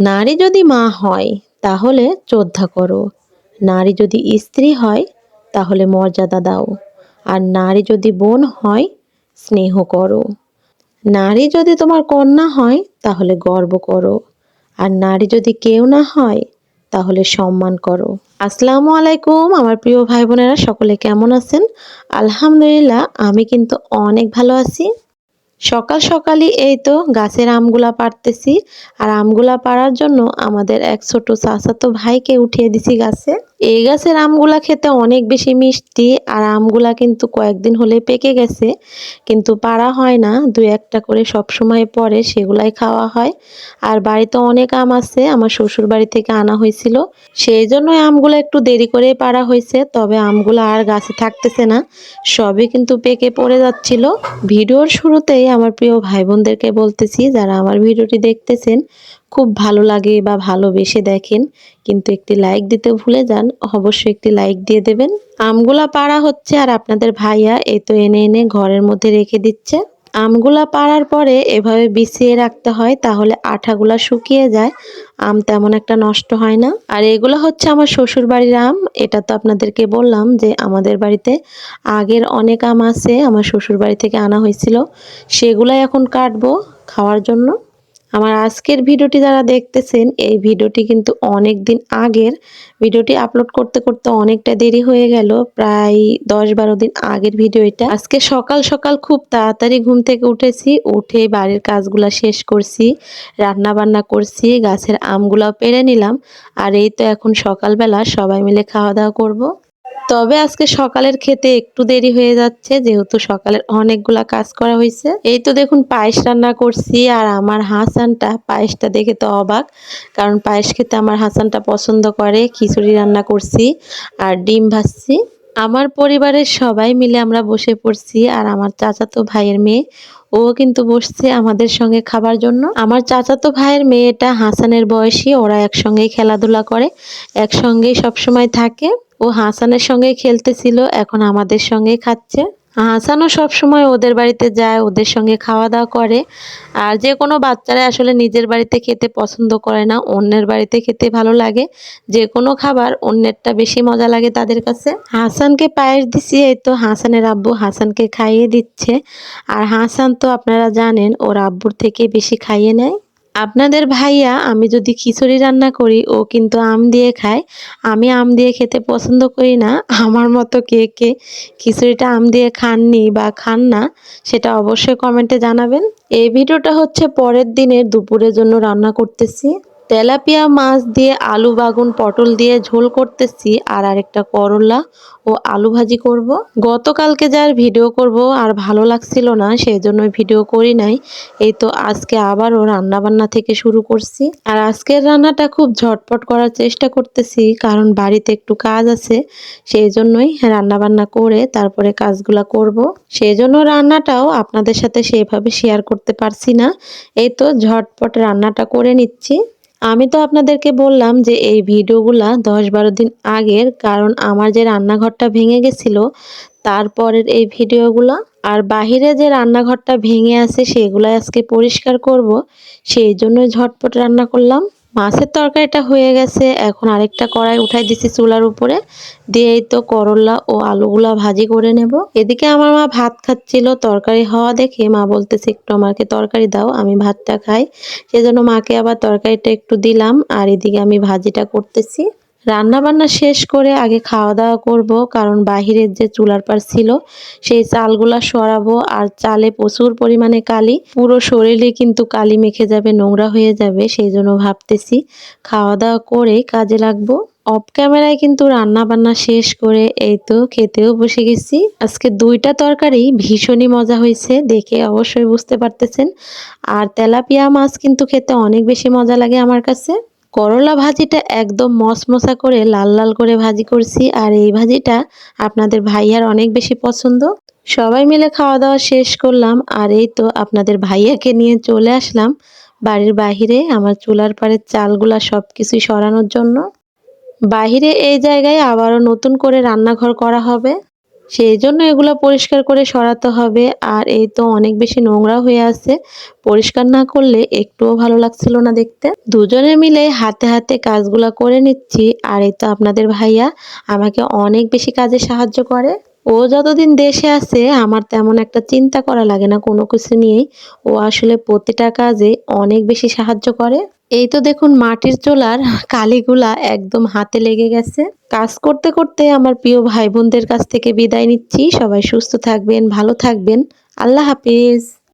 নারী যদি মা হয়, তাহলে শ্রদ্ধা করো। নারী যদি স্ত্রী হয়, তাহলে মর্যাদা দাও। আর নারী যদি বোন হয়, স্নেহ করো। নারী যদি তোমার কন্যা হয়, তাহলে গর্ব করো। আর নারী যদি কেউ না হয়, তাহলে সম্মান করো। আসসালামু আলাইকুম, আমার প্রিয় ভাই বোনেরা, সকলে কেমন আছেন? আলহামদুলিল্লাহ, আমি কিন্তু অনেক ভালো আছি। সকাল সকালই এই তো গাছের আমগুলা পারতেছি আর আমগুলা পাড়ার জন্য আমাদের এক ছোট চাচাতো ভাইকে উঠিয়ে দিছি গাছে। এই গাছের আমগুলা খেতে অনেক বেশি মিষ্টি, আর আমগুলা কিন্তু কয়েকদিন হলে পেকে গেছে। কিন্তু পাড়া হয় না দু একটা করে সব সময় পরে সেগুলাই খাওয়া হয়। আর বাড়িতে অনেক আম আছে, আমার শ্বশুর বাড়ি থেকে আনা হয়েছিল। সেই জন্যই আমগুলো একটু দেরি করে পাড়া হয়েছে, তবে আমগুলো আর গাছে থাকতেছে না, সবই কিন্তু পেকে পড়ে যাচ্ছিল। ভিডিওর শুরুতেই আমার প্রিয় ভাই বোনদেরকে বলতেছি, যারা আমার ভিডিওটি দেখতেছেন খুব ভালো লাগে বা ভালোবেসে দেখেন, কিন্তু একটি লাইক দিতে ভুলে যান, অবশ্যই একটি লাইক দিয়ে দেবেন। আমগুলা পাড়া হচ্ছে আর আপনাদের ভাইয়া এই তো এনে এনে ঘরের মধ্যে রেখে দিচ্ছে। আমগুলা পাড়ার পরে এভাবে বিছিয়ে রাখতে হয় তাহলে আঠাগুলা শুকিয়ে যায়, আম তেমন একটা নষ্ট হয় না। আর এগুলো হচ্ছে আমার শ্বশুর বাড়ির আম, এটা তো আপনাদেরকে বললাম যে আমাদের বাড়িতে আগের অনেক আম আছে, আমার শ্বশুর বাড়ি থেকে আনা হয়েছিল, সেগুলাই এখন কাটবো খাওয়ার জন্য। আমার আজকের ভিডিওটি যারা দেখতেছেন, এই ভিডিওটি কিন্তু অনেক দিন আগের। ভিডিওটি আপলোড করতে করতে অনেকটা দেরি হয়ে গেল, প্রায় দশ বারো দিন আগের ভিডিও এটা। আজকে সকাল সকাল খুব তাড়াতাড়ি ঘুম থেকে উঠেছি, উঠে বাড়ির কাজগুলা শেষ করছি রান্না বান্না করছি, গাছের আমগুলা পেরে নিলাম। আর এই তো এখন সকালবেলা সবাই মিলে খাওয়া দাওয়া করব। তবে আজকে সকালের খেতে একটু দেরি হয়ে যাচ্ছে, যেহেতু সকালের অনেকগুলা কাজ করা হয়েছে এই তো দেখুন, পায়েস রান্না করছি, আর আমার হাসানটা পায়েসটা দেখে তো অবাক, কারণ পায়েস খেতে আমার হাসানটা পছন্দ করে, খিচুড়ি রান্না করছি আর ডিম ভাজছি। আমার পরিবারের সবাই মিলে আমরা বসে পড়ছি, আর আমার চাচাতো ভাইয়ের মেয়ে ও কিন্তু বসছে আমাদের সঙ্গে খাবার জন্য। আমার চাচাতো ভাইয়ের মেয়েটা হাসানের বয়সী, ওরা একসঙ্গেই খেলাধুলা করে, একসঙ্গেই সবসময় থাকে। ও হাসানের সঙ্গে খেলতেছিল, এখন আমাদের সঙ্গে খাচ্ছে। হাসানও সব সময় ওদের বাড়িতে যায়, ওদের সঙ্গে খাওয়া দাওয়া করে। আর যে কোনো বাচ্চারা আসলে নিজের বাড়িতে খেতে পছন্দ করে না, অন্যের বাড়িতে খেতে ভালো লাগে। যে কোনো খাবার, অন্যেরটা বেশি মজা লাগে তাদের কাছে। হাসানকে পায়েস দিছি, এই তো হাসানের আব্বু হাসানকে খাইয়ে দিচ্ছে। আর হাসান তো আপনারা জানেন, ওর আব্বুর থেকে বেশি খাইয়ে নেয়। আপনাদের ভাইয়া, আমি যদি খিচুড়ি রান্না করি, ও কিন্তু আম দিয়ে খায়। আমি আম দিয়ে খেতে পছন্দ করি না। আমার মতো কে কে খিচুড়িটা আম দিয়ে খাননি বা খান না, সেটা অবশ্যই কমেন্টে জানাবেন। এই ভিডিওটা হচ্ছে পরের দিনের দুপুরের জন্য রান্না করতেছি। তেলাপিয়া মাছ দিয়ে আলু, বাগুন, পটল দিয়ে ঝোল করতেছি আর আরেকটা করলা ও আলু ভাজি করব। গতকালকে যার ভিডিও করব আর ভালো লাগছিল না সেই জন্য ভিডিও করি নাই এই তো আজকে আবারও রান্না বান্না থেকে শুরু করছি আর আজকের রান্নাটা খুব ঝটপট করার চেষ্টা করতেছি, কারণ বাড়িতে একটু কাজ আছে সেই জন্যই রান্না বান্না করে তারপরে কাজগুলা করব। সেই জন্য রান্নাটাও আপনাদের সাথে সেভাবে শেয়ার করতে পারছি না এই তো ঝটপট রান্নাটা করে নিচ্ছি আমি তো আপনাদেরকে বললাম যে এই ভিডিওগুলা দশ বারো দিন আগের, কারণ আমার যে রান্নাঘরটা ভেঙে গেছিল, তারপরের এই ভিডিওগুলো আর বাহিরে যে রান্নাঘরটা ভেঙে আছে সেগুলো আজকে পরিষ্কার করব, সেই জন্য ঝটপট রান্না করলাম। মাছের তরকারিটা হয়ে গেছে। এখন আরেকটা কড়াই উঠাই দিছি চুলার উপরে। দিয়ে তো করলা ও আলুগুলা ভাজি করে নেব। এদিকে আমার মা ভাত খাচ্ছিল তরকারি হওয়া দেখে মা বলতেছে, একটু আমাকে তরকারি দাও, আমি ভাতটা খাই। সেজন্য মাকে আবার তরকারিটা একটু দিলাম। আর এদিকে আমি ভাজিটা করতেছি। রান্না বান্না শেষ করে আগে খাওয়া দাওয়া করব, কারণ বাহিরের যে চুলার পার ছিল, সেই চালগুলা সরাবো আর চালে প্রচুর পরিমাণে কালি। পুরো শরীরে কিন্তু কালি মেখে যাবে, নোংরা হয়ে যাবে, সেই জন্য ভাবতেছি খাওয়া দাওয়া করে কাজে লাগবো। অফ ক্যামেরায় কিন্তু রান্না বান্না শেষ করে এই তো খেতেও বসে গেছি। আজকে দুইটা তরকারি ভীষণই মজা হয়েছে, দেখে অবশ্যই বুঝতে পারতেছেন। আর তেলাপিয়া মাছ কিন্তু খেতে অনেক বেশি মজা লাগে আমার কাছে। করলা ভাজিটা একদম মশমশা করে লাল লাল করে ভাজি করছি, আর এই ভাজিটা আপনাদের ভাইয়ার অনেক বেশি পছন্দ। সবাই মিলে খাওয়া দাওয়া শেষ করলাম, আর এই তো আপনাদের ভাইয়াকে নিয়ে চলে আসলাম বাড়ির বাহিরে আমার চুলার পাড়ের চালগুলা সব কিছুই সরানোর জন্য। বাহিরে এই জায়গায় আবারও নতুন করে রান্নাঘর করা হবে। সেই জন্য এগুলো পরিষ্কার করে সরাতে হবে। আর এই তো অনেক বেশি নোংরা হয়ে আছে। পরিষ্কার না করলে একটুও ভালো লাগছিল না দেখতে। দুজনে মিলে হাতে হাতে কাজগুলো করে নিচ্ছি। আর এই তো আপনাদের ভাইয়া আমাকে অনেক বেশি কাজে সাহায্য করে। ও যতদিন দেশে আছে, আমার তেমন একটা চিন্তা করা লাগে না কোনো কিছু নিয়েই। ও আসলে প্রতিটা কাজে অনেক বেশি সাহায্য করে। এই তো দেখুন মাটির চোলার কালিগুলা একদম হাতে লেগে গেছে। কাজ করতে করতে আমার প্রিয় ভাই বোনদের কাছ থেকে বিদায় নিচ্ছি। সবাই সুস্থ থাকবেন, ভালো থাকবেন। আল্লাহ হাফিজ।